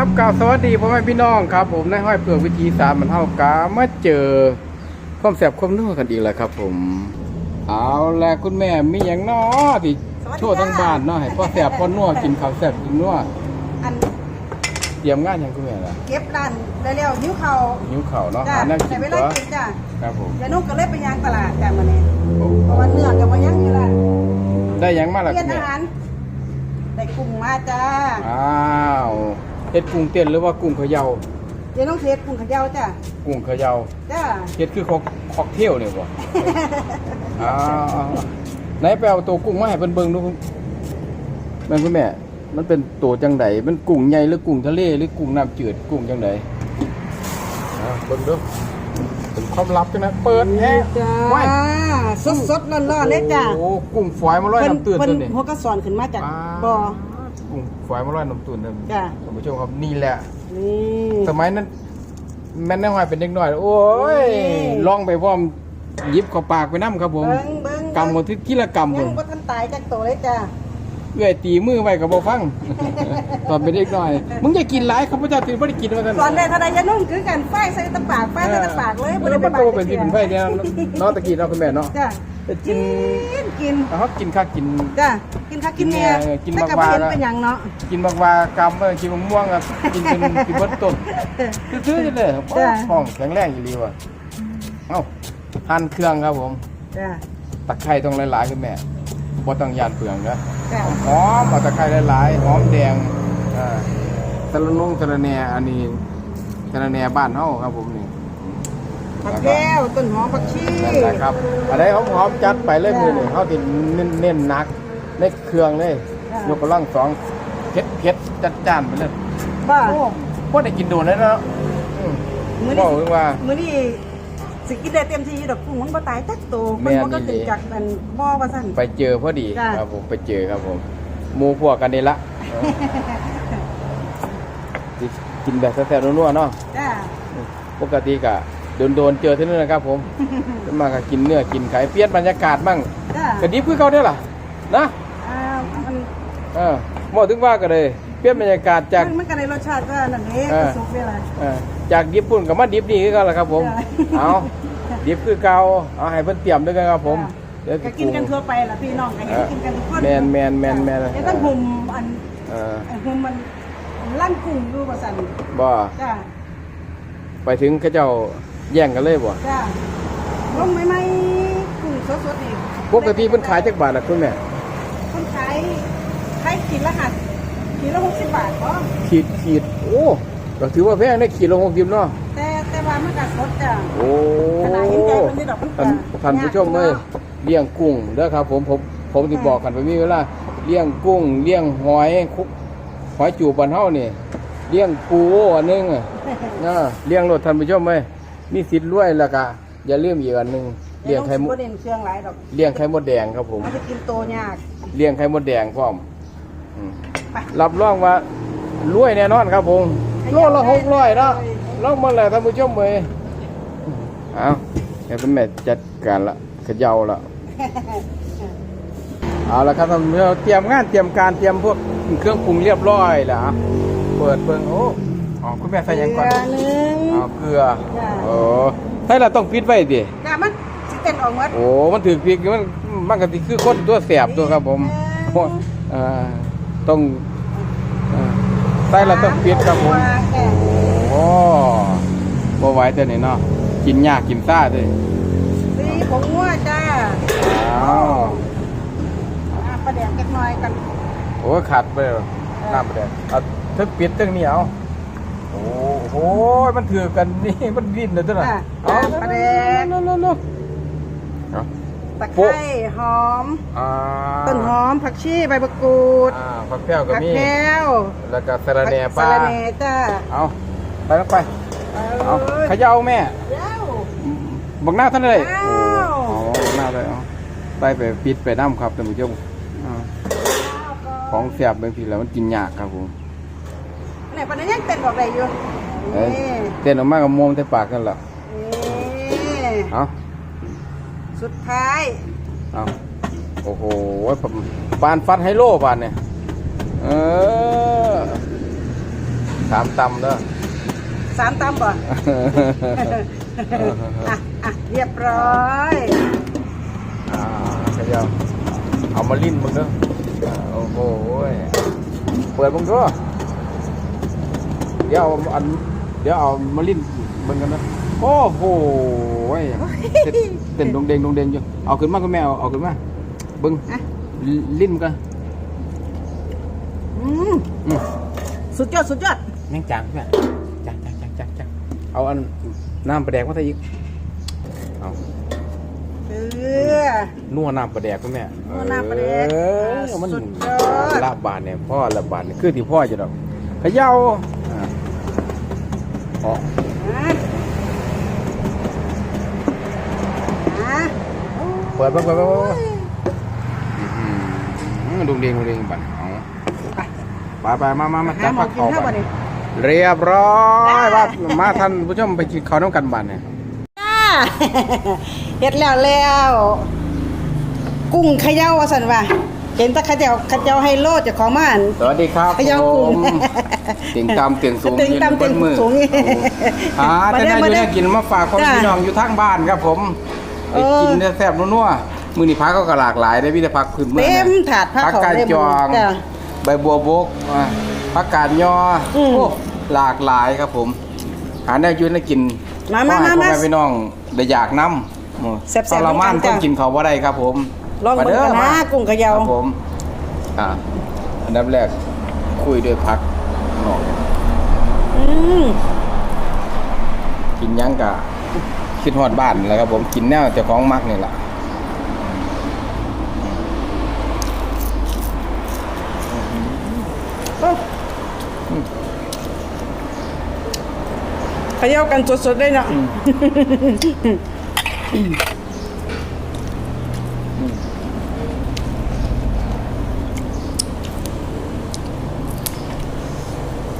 ครับกล่าวสวัสดีพ่อแม่พี่น้องครับ ผมนายห้อยเปลือกวิธีสารมันเท่ากามาเจอความแสบความนัวกันอีกแล้วครับ ผม เอาละคุณแม่มีอย่างน้อที่สวัสดีโชว์ทั้งค่ะบ้านเนาะให้พ่อแสบพ่อนัวกินข้าวแสบกินนัวอันเตรียมงานอย่างคุณแม่ล่ะเก็บร้านเร็วๆหิวเขาวหิวข้าวเนาะจ้ะหานั่งกิแต่นเวตัลาวกินจ้ะครับผมยายนุ่งก็เลยไปยางตลาดจ้ะมื้อนี้โอ้เพราะว่าเนื้อกับว่ายังอยู่ละได้หยังมาล่ะเปลี่คุยนณอาแม่หารได้กุ้งมาจ้าอ้าว เฮ็ดกุ้งเต้นหรือว่ากุ้งเขย่ายายนุ่งเทศกุ้งเขยาวจ้ะกุ้งเขย่าจ้าเฮ็ดคือค็อกค็อกเทลเนี่ยบ่อ่าไหนไปเอาตัวกุ้งมาให้เพิ่นเบิ่งดูแม่นคุณแม่ มันเป็นตัวจังไดมันกุ้งใหญ่หรือกุ้งทะเลหรือกุ้งน้ำจืดกุ้งจังไดอ่าเบิ่งดูเป็นความลับจังนะเปิดแฮะจ้าไว้สดๆร้อนๆเลยจ้ะโอ้กุ้งฝอยมาลอยน้ำตื้นเพิ่ตัวนี้ หัวกระสอนขึ้นมาจากอ่าบ่อ กุ้งฝอยมาลอยน้ำตื้นตัวนี้จ้ะ ท่านผู้ชมครับนี่แหละ นี่สมัยนั้นแม่นน้อยเป็นเด็กน้อย โอ้ยนี่ลองไปพร้อมหยิบเข้าปากไปน้ำครับผมเบิ่งเบิ่งกำกันที่กิโลกรัมผยังม บ่ทันตายจากโตเลยจ้ะ เอื้อยตีมือไว้กับบ่ฟัง ตอนเป็นเด็กน้อย มึงอย่ากินหลายข้าพเจ้าตื่นบ่ได้กินว่าซั่นตอนแรกทนายยายนุ่งคือกันไฟใส่ตะปากไฟใส่ตะปากเลยเออมันก็บ่เป็นที่เป็นไฟเนี่ยเนาะตะกี้เนาะคุณแม่เนาะจ้ะแต่กิกินนกินเอาเฮากินข้าวกินจ้ะกินข้าวกินเนี่ยกินเนี่ยกินถ้ากับมากๆเห็นอะเป็นอย่างเนาะกินบักวากำเออกินมะม่วงอะกินเป็นกินเบิดต้นซื่อๆเลยจ้ะห้องแข็งแรงอยู่ดีว่ะเอ้าหั่นเครื่องครับผมจ้ะตะไคร้ต้องหลายๆคุณแม่ บ่ต้องยานเปลืองนะจ้ะหอมเอาตะไคร้หลายๆหอมแดงอ่าสะระนงสะระแหน่อันนี้สะระแหน่บ้านเฮาครับผมนี่ ผักแก้วต้นหอมผักชี นั่นแหละครับอะไรหอมๆจัดไปเลยมือนี่เฮาสิเน้นเน้นหนักในเครื่องเลยยกกำลังสองเผ็ดเผ็ดจัดจ้านไปเลยบ้าโอ้บ่ได้กินโดนเลยเนาะอืมมื้อบอกนี้ว่า มื้อนี้ สิกินได้เต็มที่ดอกกุ้งมันบ่ตายจักโตแม่มันนบ่ก็อีหลีขึ้นจากอันบ่อว่าซั่น ไปเจอพอดีจ้ะ ครับผมไปเจอครับผมหมู่พวกกันนี่ละสิกินแบบแซ่บๆนัวๆเนาะจ้ะปกติกะโดนโดนๆเจอที่นั่นนะครับ ผมจะมาก็กินเนื้อกินไข่เปลี่ยนบรรยากาศมั่งจ้ะกระดิบคือเขาได้อล่ะนะอ่ามันเออบอกถึงว่าก็เลย เปลี่ยนบรรยากาศจาก มันก็ได้รสชาติว่านั่นเองเออ สุกได้ล่ะเออจากดิบปุ่นกับมาดิบนี่คือกันล่ะครับผมจ้ะเอาดิบคือเก่าเอาให้เพิ่นเตรียมด้วยกันครับผมจ้ะเดี๋ยวก็กินกันทั่วไปล่ะพี่น้องก็เห็นกินกันทุกคนแมนแมนแมนแมนเดี๋ยวต้องหุ่มอันเอออันหุ่มมันลั่นกุ้งอยู่ว่าซั่นบ่จ้ะไปถึงเขาเจ้าแย่งกันเลยบ่จ้ะลงใหม่ๆกุ้งสดๆนี่ปกติเพิ่นขายจักบาทล่ะคุณแม่คนขายขายขีดละหัด ขีดละหกสิบบาทเพราะขีดขีดโอ้ก็ถือว่าแพงได้ขีดละ60เนาะแต่แต่ว่ามันก็สดจ้ะโอ้ขนาดเห็นใจมันนี่ดอกมันท่านก็ท่านผู้ชมเลยเลี้ยงกุ้งเด้อครับ ผมผมผมสิบอกกันไปมีเวลาเลี้ยงกุ้งเลี้ยงหอยคุกหอยจูบบ้านเฮานี่เลี้ยงปูอันหนึงอะนะเลี้ยงรถท่านผู้ชมเอ้ยมีสิทธิ์รวยแล้วก็อย่าลืมอีกอันหนึงเลี้ยงไข่มบ่ดเด่นเครื่องหลายดอกเลี้ยงไข่มดแดงครับผมมันจะกินโตยากเลี้ยงไข่มดแดงพร้อมอืม ไปรับรองว่ารวยแน่นอนครับผมโลละ600เนาะลองมาแล้วท่านผู้ชมเอ้ยเอาเดี๋ยวเป็นแม่จัดการละเขย่าละเอาละครับท่านผู้ชมเตรียมงานเตรียมการเตรียมพวกเครื่องปรุงเรียบร้อยแล้วอะเปิดเบิ่งโอ้อ๋อคุณแม่ใส่หยังก่อนเกลือหนึงอ๋อเกลือจ้ะโอ้ให้เราต้องปิดไว้ดิจ้ะมันสิเต้นออกหมดโอ้มันถือพริกมันมันก็สิคือคนตัวแสบตัวครับผมโอ้อ่า ต้องอ่าใส่เราต้องปิดครับผมวางแกะโอ้บ่ไหวแต่นี่เนาะกินยากกินซ่าเด้สีผงงัวจ้าอ้าวอะประแดกจักหน่อยกันโอ้ยขาดไปแล้วน้ำไปแล้วเอาเทั้งปิดเทั้งเหนียวโอ้โหมันถือกันนี่มันดิ้นเลยตัวน่ะอะเอาปลาแดกเร็วๆๆๆเอา ตะไคร้หอม อ่าต้นหอมผักชีใบมะกรูดอ่าผักแพรวก็ผักมี แก้วแล้วก็สะระแหน่ปลาสะระแหน่จ้าเอาไปลงไปเอาเอ้ยเขย่าแม่เดี๋ยวบักหน้าท่านเลยอ้าว โอ้เอาบักหน้าเลยเอาไปไปปิดไปน้ำครับท่านผู้ชมอ่าของเสียบบางทีแล้วมันกินยากครับผมไหนปานนั้นยังเต้นบอกอะไรอยู่เอ้ยนี่เต้นออกมากับมวมแต่ปากกันละนี่เอา สุดท้าย เอาโอ้โหปานฟัดไฮโลปานเนี่ย เออสามตำเด้อสามตำบ่อะอะเรียบร้อยอ่าขยับเอามาลิ้นมึงเด้ออ่าโอ้โหยเปิดมึงด้วยเดี๋ยวเอาอันเดี๋ยวเอามาลิ้น มึงกันนะโอ้โหยเต้นเต้นดงเดงดงเดงอยู่เอาขึ้นมาคุณแม่เอาเอาขึ้นมาเบึงอะ ลิ้นมึงกันอืมอืมสุดยอดสุดยอดแม่งจางแม่จางจางจางจางจางเอาอันน้ำปลาแดกมาใส่อีกเอาเออ นัวน้ำปลาแดกคุณแม่นัวน้ำปลาแดกเอออ่ามันสุดยอด ลาบบานเนี่ยพ่อลาบบานเนี่ยคือที่พ่อจะดอกเขย่าอ่าอ๋ออะอะ เปิดเปิดเปิดเปิดเปิดอืมดุงเดงดุงเดงบันเอาไปไปไปมามามาหาจับหมอผักกินเขาข้าวบับ่นนี่เรียบร้อยว่ามาท่านผู้ชมไปกินข้าวน้ำกันบันเนี่ยจ้าเฮ็ดแล้วแล้ว กุ้งเขย่าว่าซั่นว่าเห็นแตะขะเจ้าขะเจ้าให้โลดเจ้าของมาอั่นสวัสดีครับเขย่ากุ้งผมเตียงตามเตียงสูงเตียงตามเตียงสูงยืนบนมืออ่าแต่น่าอยู่มาเด้อได้กินมาฝากคนจ้าพี่น้องอยู่ทางบ้านครับผม ไปเออกินแซ่บๆนัวๆมือนี่พักก็หลากหลายได้พี่แต่พักพื้นเมืองเต็มนี่ยถาดผักผักเขากาดเต็มจอง จ้ะ ใบบัวบกอ่าผักกาดยออมโอ้หลากหลายครับผม หาได้อยืนได้กินมามาขอให้มาพ่อมาแม่พี่น้องได้อยากนำแซ่บๆทรมานเหมือนกันต้จ้ะ นกินเขาวบ่ได้ครับผมลองมาเบิ่งเด้อกันมานะกุ้งเขย่าครับผมอ่าอันดับแรกคุยด้วยพักนอกอืมกินหยังกะ คิดฮอดบ้านแหล้วครับผมกินแนวเจ้าของมักนี่แหละโอ้เขย่ากันสดๆเลยเนาะ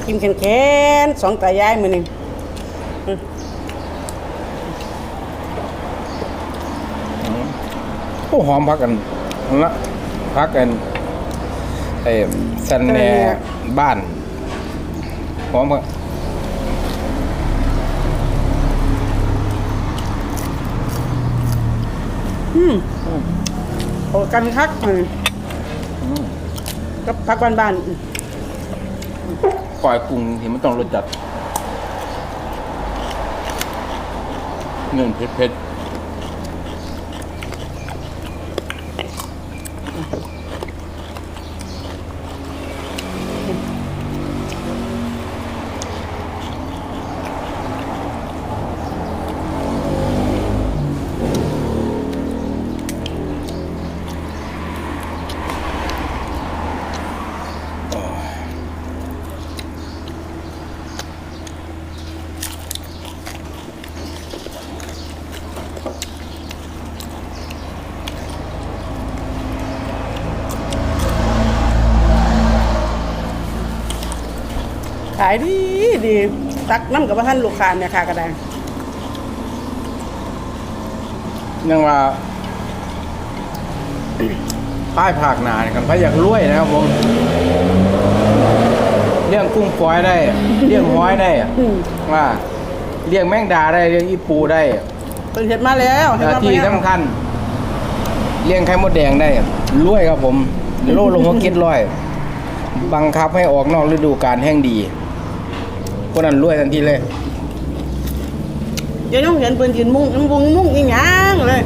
กินแข็งๆสองตายายมื้อนี้ โอ้หอมพักกันนั่นละพักกันไอ้สันแหน่บ้านหอมพักอืมโอ้กันคักมื้อนี้กับผักบ้านๆปล่อยกุ้งที่มันต้องรสจัดเงินเผ็ดเผ็ด ขายดีดีตักน้ำกับว่าท่านลูกค้าเนี่ยค่ะก็ได้ยังว่าป้ายภาคหนาเนี่ยกันพายอยากรวยนะครับผมเลี้ยงกุ้งฝอยได้เลี้ยงห้อยได้อืมว่าเลี้ยงแมงดาได้เลี้ยงอีปูได้เป็นเห็ดมาแล้วเห็ดหน้ามาที่แล้วสำคัญเลี้ยงไข่มดแดงได้รวยครับผมโลลงหัวเก็ดร้อย บังคับให้ออกนอกฤดูกาลแห้งดี คนนั้นรวยทันทีเลยเดี๋ยวน้องเห็นเพิ่นยืนมุ้งมุ้งมุ้งอีหยังเลย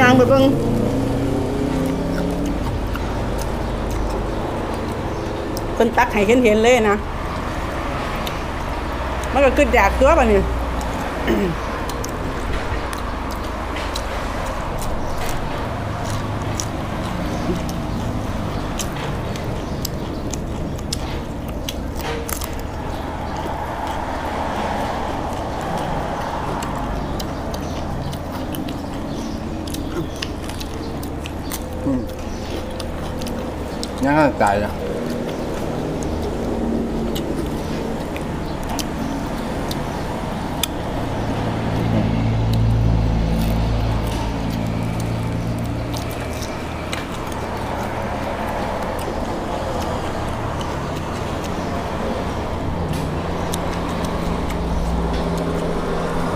ยางไปเบิ่งเพิ่นตักให้เห็นเห็นเลยนะมันก็ขึ้นอยากตัวบัดนี้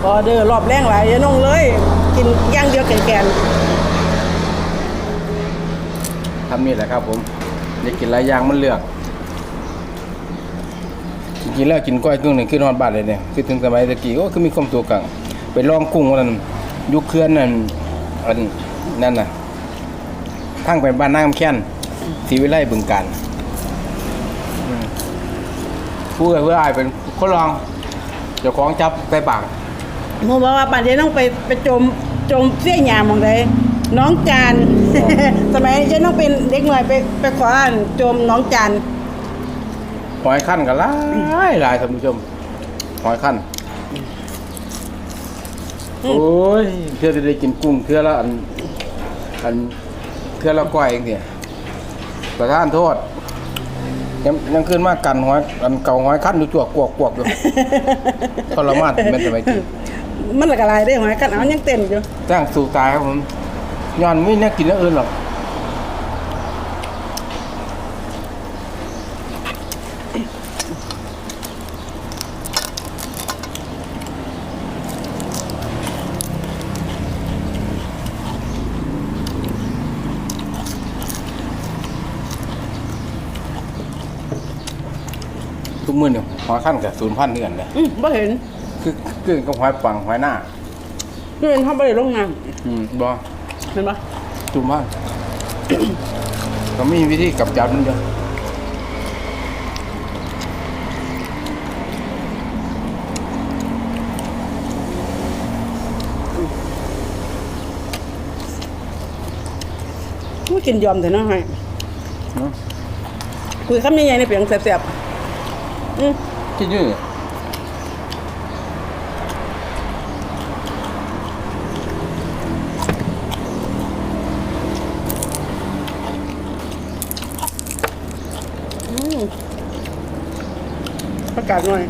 ออเดอร์รอบแรงหลายอยน้องเลย กินย่างเดียวแกนๆทำนี่แหละครับผมอยากกินหลายอย่างมันเลือกกินแล้วกินก้อยกุ้งหนึ่งขึ้นฮอดบานเลยเนี่ยคือถึงสมัยตะกี้ก็คือมีความตัวกังไปลองกุ้งวันนั้นยุคเคลื่อนนั่นอันนั่นน่ะทั้งไปบ้านน้ำแค้นสีวิไลบึงการผู้เพื่ออายเป็นคนลองเจ้าของจับไปปาก ๆหมูบอกว่าป่านนี้ต้องไปไปจมจมเสี้ยหยามหมองใดน้องจาน สมัยเจ๊น้องเป็นเด็กหน่อยไปไปขออ่านจมน้องจานหอยขั้นกันหลายหลายท่านผู้ชมหอยขั้นโอ้ยเพื่อจะได้กินกุ้งเพื่อละอันอันเพื่อละก้อยเองเนี่ยประทานโทษยังยังขึ้นมากันหอยอันเก่าหอยขั้นอยู่จวกกวกกวกอยู่ทรมานเป็นสมัยกี้ มันละกอะไรได้หอยกันเอายังเต้นอยู่จ้างสู่ตายครับผมย้อนไม่แน่กินแล้วอื่นหรอกทุกมื้อเนี่ยหอยขั้นกับศูนย์พันเดือนเลยอืมบ่เห็น คือคือกับหอยปังหอยหน้านี่เป็นเขาบ่ได้ลงน้อืมบ่ำเห็นปะจุ่มมากก็มีวิธีกับจับมันเดียวไม่กินยอมแต่น้อย เนาะคุยคำใหญ่ๆในเปียงแสบๆอืมคิดอยืด อืมประ กาศหน่อย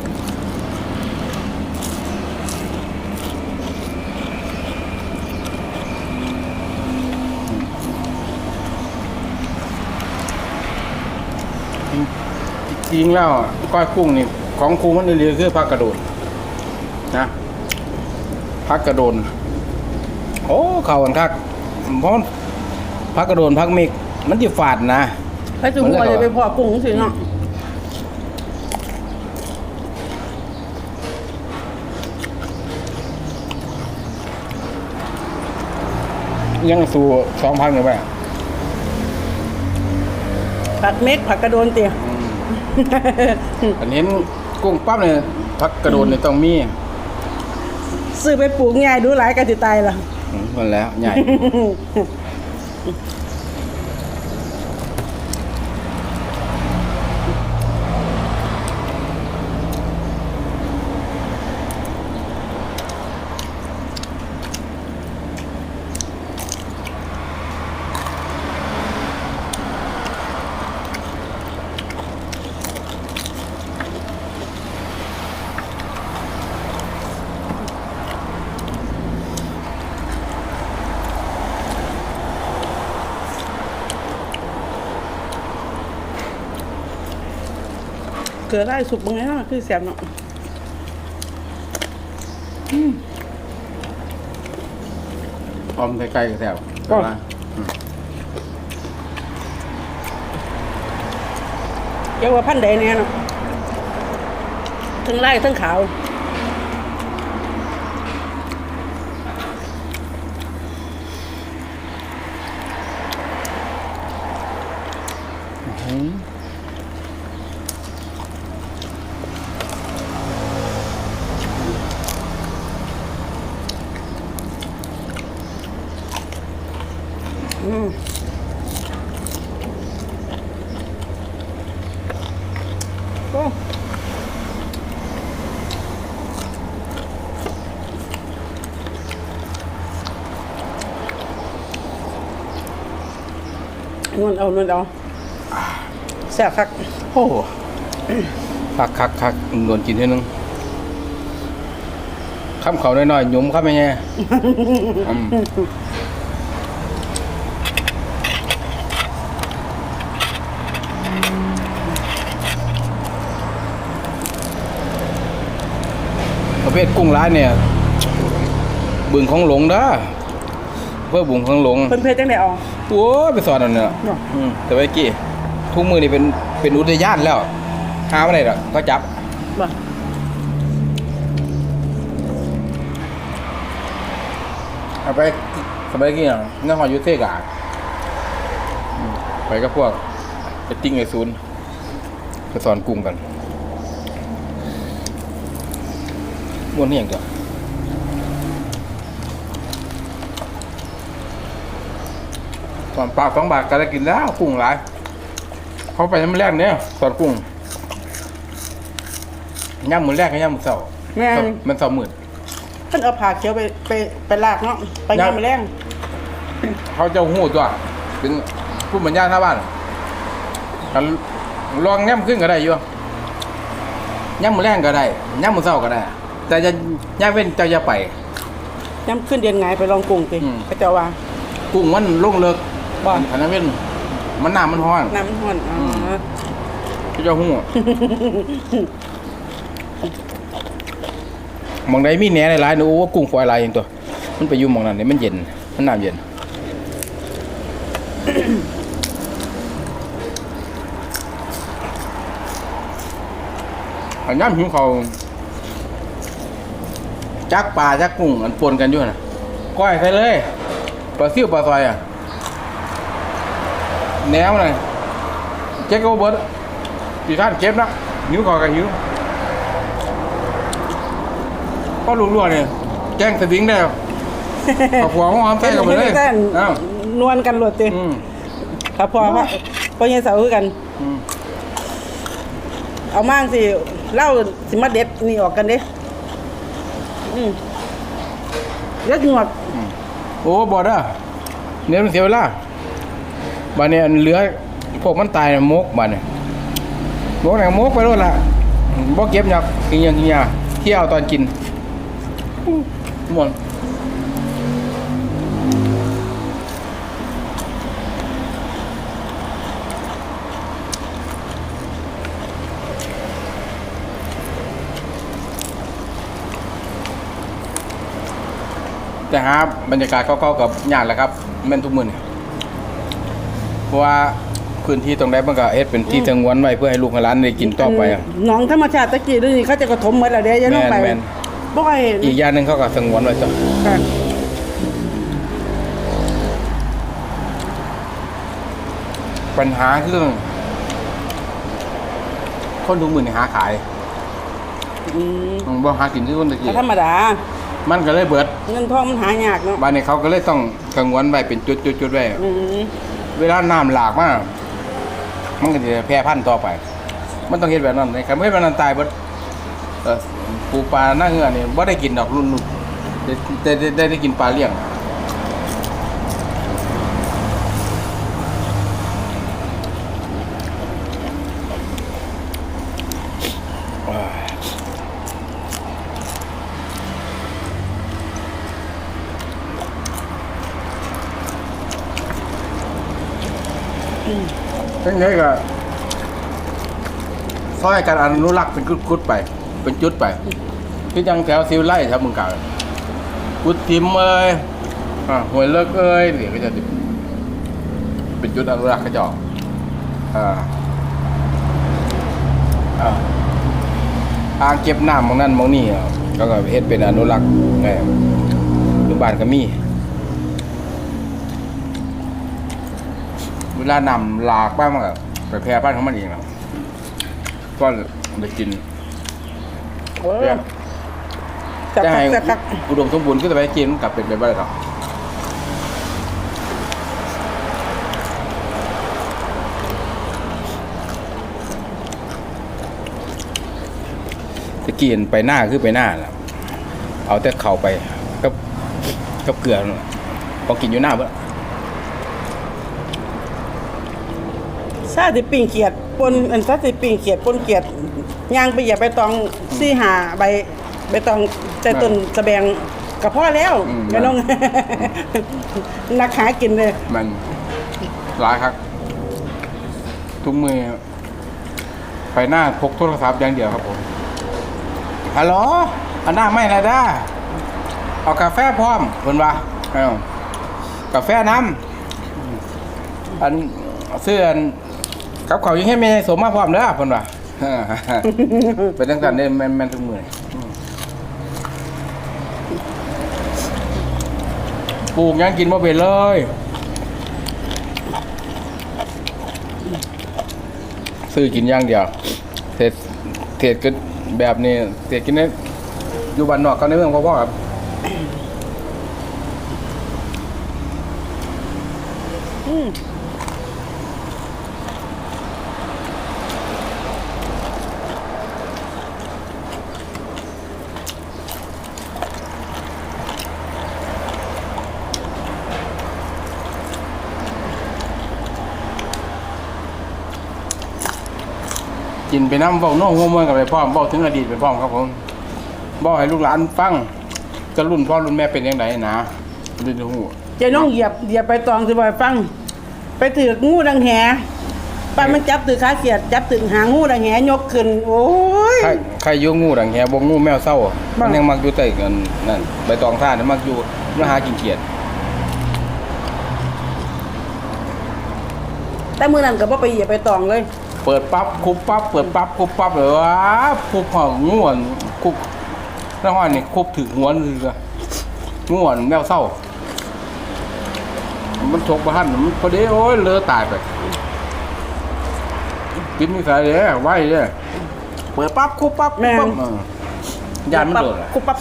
จริงๆแล้วก้อยกุ้งนี่ของครูมันเรียคือพักกระโดดนะพักกระโดนโอ้เข่ากันคักเพราะมันพักกระโดนพักเมกมันจะฝาดนะไปจุ่มหัวจะไปพอกุ้งสิเนาะ ยังสู่สองพันอยู่ไปผักเม็ดผักกระโดนเตี๋ยอันเห็นกุ้งปั๊บเนี่ยพักกระโดนเนี่ยต้องมีซื้อไปปลูกง่ายดูหลายกันติตายละอืมมันแล้วใหญ่ เกลือได้สุกบ้างไงเนาะคือแสบเนาะพร้อมใกล้ๆกับแถวก็เกี่ยวว่าพันธุ์ใดเนี่ยเนาะทั้งไล่ทั้งขาวอืม อืมโอ้ นวลเอานวลเอาแซ่บคักโอ้คักคักคักโดนกินทีนึงข้ามเขาน้อยๆหยุมเข้าไปไงอืมประเภทกุ้งร้านเนี่ย บึงของหลงเด้อเพื่อบึงของหลงเพิ่นเพชรจังได๋เอา โอ้ยไปสอนอันเนี่ยเนาะอืมแต่ว่ากี้ทุกมือนี่เป็นเป็นอุทยานแล้วหาไม่ได้หรอกก็จับบ่เอาไปสบายกี้อะนครยุทธเซกาอืมไปกับพวกไปติ้งไอศูนย์ไปสอนกลุ่มกันม้วนนี่อย่างเดียว อนปากสองบาทก็ได้กินแล้วกุ้งหลายเขาไปน้ำแรกเนี่ยสอนกุ้งย่ำมือแรกกับย่ำมือเสาแม่น มันเสาหมื่นเพิ่นเอาผ้าเขียวไปไปไปลากเนาะไปยัยางมแมลงเขาเจ้าหูตัว เป็นผู้บรรยายท่าบ้านกันลองย่ำขึ้นก็ได้อยู่ย่ำมือแรงก็ได้ย่ำมือเศร้าก็ได้ แต่จะย่ำเว้นเจ้าอย่าไป ยามขึ้นเดือนไงไปลองกุ้งติอืมเขาเจ้าว่า กุ้งมันลงเลิก บ่อันนั้นเว้นมันน้ำมันห้อนน้ำมันร้อนอ๋ออมเจ้าหูหมองใดมีแหน่หลายๆนี่โอ้กุ้งฝอยหลายอย่างตัว มันไปอยู่หมองนั้นนี่มันเย็น มันน้ำเย็น อันย่ำหิวเขาวจักปลาจักกุ้งอันปนกันอยู่น่ะก้อยใส่เลยปลาซิ่วปลาซอยอะ แหนมเลยเจ๊กโอเบิร์ดปีท่านเก็บนะหิวเขาวกับหิวก็ลุงๆเนี่ยแจ้งสวิงได้แล้วขอบหัวหอมใส่กันไปเลยพิ่นอ้าวนวลกันโลดติอืมครับพอว่าพ่อใหญ่เสาคือกันอืมเอามั่งสิเล่าสิมาเด็ดนี่ออกกันเด้อืมเล็ดหนวดโอ้บอดอะเนี่ยมันเสียเวลา บ้านเนี่ยเหลือพวกมันตายมกบ้านเนี่ยมกไหนมกไปแล้ละบ่เก็บหยักกินยังกินยาเที่ยวตอนกินหมดแต่หาบรรยากาศเก่าๆกับญาติแหละครับแม่นทุกมื้อนี่ เพราะว่าพื้นที่ตรงใดมันก็เฮ็ดเป็นที่สงวนไว้เพื่อให้ลูกให้หลานได้กินต่อไปอะหนองธรรมชาติตะกี้เดี๋ยวนี้เขาจะกระถมหมดแล้วเด้อยังต้องไปแม่นบ่ค่อยอีกอย่างหนึงเขาก็สงวนไว้จ้ะค่ะปัญหาคือคนทุกมื้อนี่หาขายอืมอืมบ่หากินคือคนตะกี้ก็ธรรมดามันก็เลยเบิดเงินทองมันหายากเนาะบ้านนี้เขาก็เลยต้องสงวนไว้เป็นจุดๆๆไว้ อืม เวลาน้ำหลากมามันก็จะแพร่พันธุ์ต่อไป มันต้องเห็ดแบบนั้นเลยคับเฮ็ดแบบนั้นตายบดปูปลาหน้าเงือนี่บ่ได้กินดอกรุ่นๆได้ได้ได้ได้กินปลาเลี้ยง ทั้งนี้ก็ซอยการอนุรักษ์เป็นกุดๆไป เป็นจุดไปที่ยังแถวซิวไล่แถวเมืองเก่ากุดทิมเอ้ยอ่าหวยเลิกเอ้ยนี่ก็จะเป็นจุดอนุรักษ์กระจอกอ่าอ่าอ่างเก็บน้ำมองนั่นมองนี่ก็ก็เฮ็ดเป็นอนุรักษ์ไงอยู่บ้านก็มี เวลานำหลากบ้างมันก็ไปแพร่บ้านของมันเองแล้วก็ได้กินเออจับจะให้จับจับอุดมสมบูรณ์ก็จะไปกินกลับเป็นไปบ้านเราตะกี้เห็นไปหน้าคือไปหน้าแหละเอาแต่เข่าไปกับกับเกลือนั่นล่ะพอกินอยู่หน้าเพื่อ ซาติปิ่งเขียดปนอันซาติปิ่งเขียดปนเขียดย่างไปอย่าไปตองซี่หาใบใบตองแต่ต้นสะแบงกับพ่อแล้วอืมไม่ต้อง นักหากินเลยมันร้ายครับ ทุกมือไปหน้าพกโทรศัพท์อย่างเดียวครับผมฮัลโหลอันหน้าไม่นะด้าเอากาแฟพร้อมเพิ่นว่าเอากาแฟน้ำอันเสื้ออัน กับเขาวยังให้แม่สมมาพร้อมเด้อเพิ่นว่าเป็นจังซั่นเด้แม่นแม่นทุกมื้ออืมปลูกหยังกินบ่เป็นเลย ซื้อกินอย่างเดียวเทศเทศก็แบบนี้เทศกินในอยู่บ้านนอกก็ในเมืองพ่อๆครับ อืม กิ นไปน้ำเบ้าโน้หัวเมืองกับไปพร้อมเบ้าถึงอดีตไปพร้อมครับผมเบ้าให้ลูกหลานฟังจะรุ่นพ่อรุ่นแม่เป็นยังไงนะรุ่นหูเจน้องเหยียบเหยียบไปตองสิบ่อยฟัง ไปถือกงูดังแหปานมันจับถือขาเขียดจับถือหางงูดังแหยกขึ้น โอ้ยใครใครอยุ่งูดังแฮบงงูแมวเศร้าบ้ามัมันยังมักอยู่ใต้กันนั่นใบตองท่านี่มักอยู่มาหากินเขียดแต่มือนั้นก็บ่ไปเหยียบไปตองเลย เปิดปั๊บคุบปั๊บเปิดปั๊บคุบปั๊บเลยว้าคุบหัวงูอะคุบแล้วห้อยนี่คุบถึงหัวเลยอะงูอะแมวเศร้า มันชกประหันมันพอดีโอ้ยเลอะตายไปกินนิสัยเลยไว้เลยเปิดปั๊บคุบปั๊บคุบปั๊บเออยานมันโดดอะคุบปั๊บ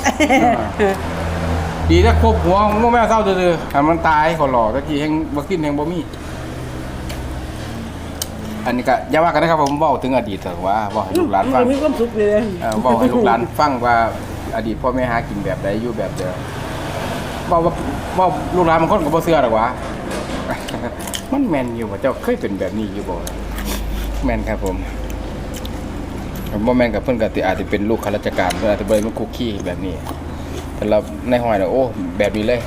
ดีถ้าครบหัวงูแมวเศร้าซื่อๆให้มันตายเขาหล่อตะกี้แห่งบ่กินแห่งบ่มี อันนี้ก็อย่าว่ากันนะครับผมเว้าถึงอดีตเถอะว่าเว้าให้ลูกหลานฟัง มีความสุขเลย เออเว้าให้ลูกหลานฟังว่าอดีตพ่อแม่หากินแบบใดอยู่แบบเดิมเว้าว่าเว้าลูกหลานบางคนก็บ่เชื่อหรอกวะ มันแม่นอยู่ว่าเจ้าเคยเป็นแบบนี้อยู่บ่แม่นครับผมบ่แม่นกับเพิ่นก็สิอาจจะเป็นลูกข้าราชการเพิ่นอาจจะบ่ได้เป็นคุกกี้แบบนี้แต่เราในห้อยน่ะโอ้ แบบนี้เลย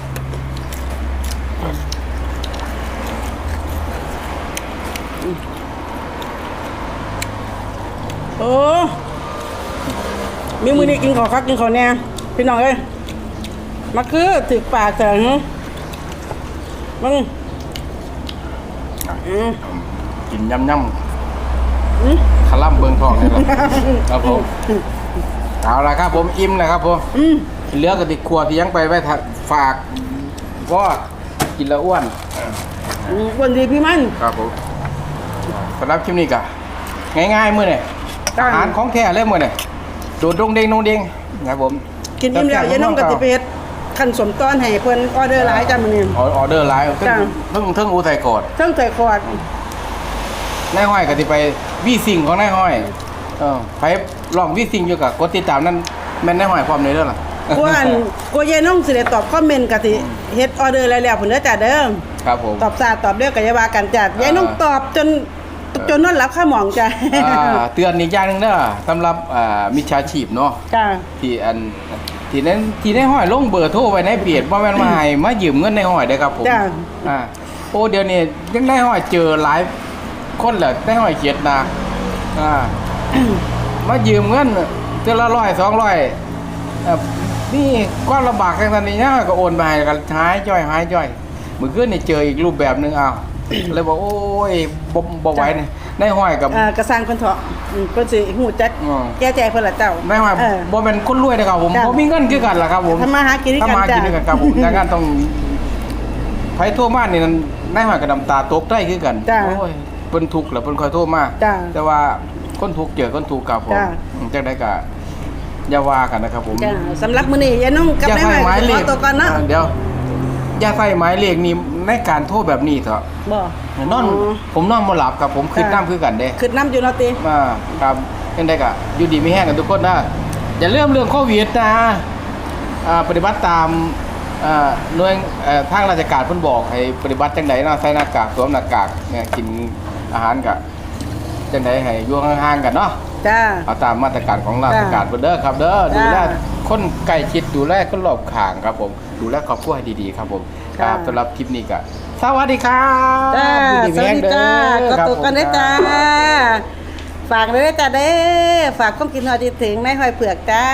อ้มีมือนี้กินข้าวคักกินข้าวแน่พี่น้องเอ้ยมาคือถึกปากแต่หึมึงอืมกินย่ำย่อืมำคล่ำเบิงทองนี่แหละครับผมเอาละครับ ผมอิ่มนะครับผมอืมเหลือกระติกขวดที่ยังไปไว้ถักฝากก็กินและอ้วนอืมวันดีพี่มันครับผมสำหรับคลิปนี้ก็ง่ายๆมื้อนี่ ได้อาหารของแท้เลยมื้อนี่โดดดงเด้งดงเด้งนะครับผมกินอิ่มแล้วยายน้องกับติเพชรขันสมต้อนให้เพิ่นออเดอร์หลายจ้ามื้อนี้ออออเดอร์ไลน์เพิ่งจ้ะเพิ่งเพิ่งอุทัยโกดเทั้งใส่ขวดนายห้อยก็สิไปวีซิงของนายห้อยเออไปลองวีซิงอยู่กับกดติดตามนั้นแม่นนายห้อยพร้อมเลยเด้อล่ะกวนกลัวยายน้องสิได้ตอบคอมเมนต์กะสิเฮ็ดออเดอร์แล้วๆพุ่นเด้อจ้าเด้อครับผมตอบซาตอบเด้อก็อย่าว่ากันจ้ะยายน้องตอบจน จนนอนหลับข้าหมองจ้ะอ่าเตือนอีกอย่างหนึงเด้อสำหรับอ่ามิจฉาชีพเนาะจ้าที่อันที่นั้นที่ในห้อยลงเบอร์โทรไว้ในเพจบ่แม่นมาให้มายืมเงินในห้อยเด้อครับผมจ้ะอ่าโอ้เดี๋ยวนี้ยังในห้อยเจอหลายคนแหละในห้อยเขียดนาอ่า มายืมเงินเทื่อละร้อยสองร้อยเอ่อนี่ก็ลำบากจังซั่นนี่นะก็โอนไปให้กันหายจ้อยหายจ้อยมื้อคืนนี่เจออีกรูปแบบหนึงอ้าว เลยบอกโอ้ยบ่บ่ไหวนี่ในห้อยกับ เอ่อกระซังเพิ่นเถาะอืมเพิ่นสิฮู้จักอืมแก้ใจเพิ่นละเจ้าในห้อยเออบ่เป็นคนรวยนะครับผมจ้ะบ่มีเงินคือกันล่ะครับผมทำมาหากินด้วยกันทำมาหากินจ้ะด้วยกันครับผมดังนั้นต้องไผโทรมานี่นั่นในห้อยก็น้ำตาตกได้คือกันจ้ะโอ้ยเพิ่นทุกข์แล้วเพิ่นค่อยโทรมาจ้ะแต่ว่าคนทุกข์เจอคนทุกข์ครับผมจ้ะอืมจังได๋ก็อย่าว่ากันนะครับผม จ้าสำหรับมื้อนี้ยายน้องกับอย่าแม่ใส่ใหหม่มายเลขอขตัวก่อนเนาะ เดี๋ยว อย่าใส่หมายเลขนี่ในการโทรแบบนี้เถอะบ่ นอนผมนอนบ่หลับกับผมคิดจ้ะน้ำคือกันเด้ขึ้นน้ำอยู่เนาะติมาครับยังได้ก็อยู่ดีไม่แห้งกันทุกคนนะอย่าเริ่มเรื่องโควิดนะอ่าปฏิบัติตามอ่าหน่วยเอ่อทางราชการเพิ่นบอกให้ปฏิบัติจังไดเนาะใส่หน้ากากสวมหน้ากากเนี่ยกินอาหารกับ จังไดให้อยู่ห่างๆกันเนาะจ้า เอาตามมาตรการของราชการเพิ่นเด้อครับเด้อจ้าดูแลคนใกล้ชิดดูแลคนรอบข้างครับผม ดูแลครอบครัวให้ดีๆครับผมคจ้า รับสำหรับคลิปนี้ก็สวัสดีครับจ้าอยู่สมีวัสแรงดีเด้อจ้าก็ครับตัวกันได้ผมจ้าฝากเลยจ้าเด้อฝากความกินหอดจิตถึงนายหอยเผือกจ้า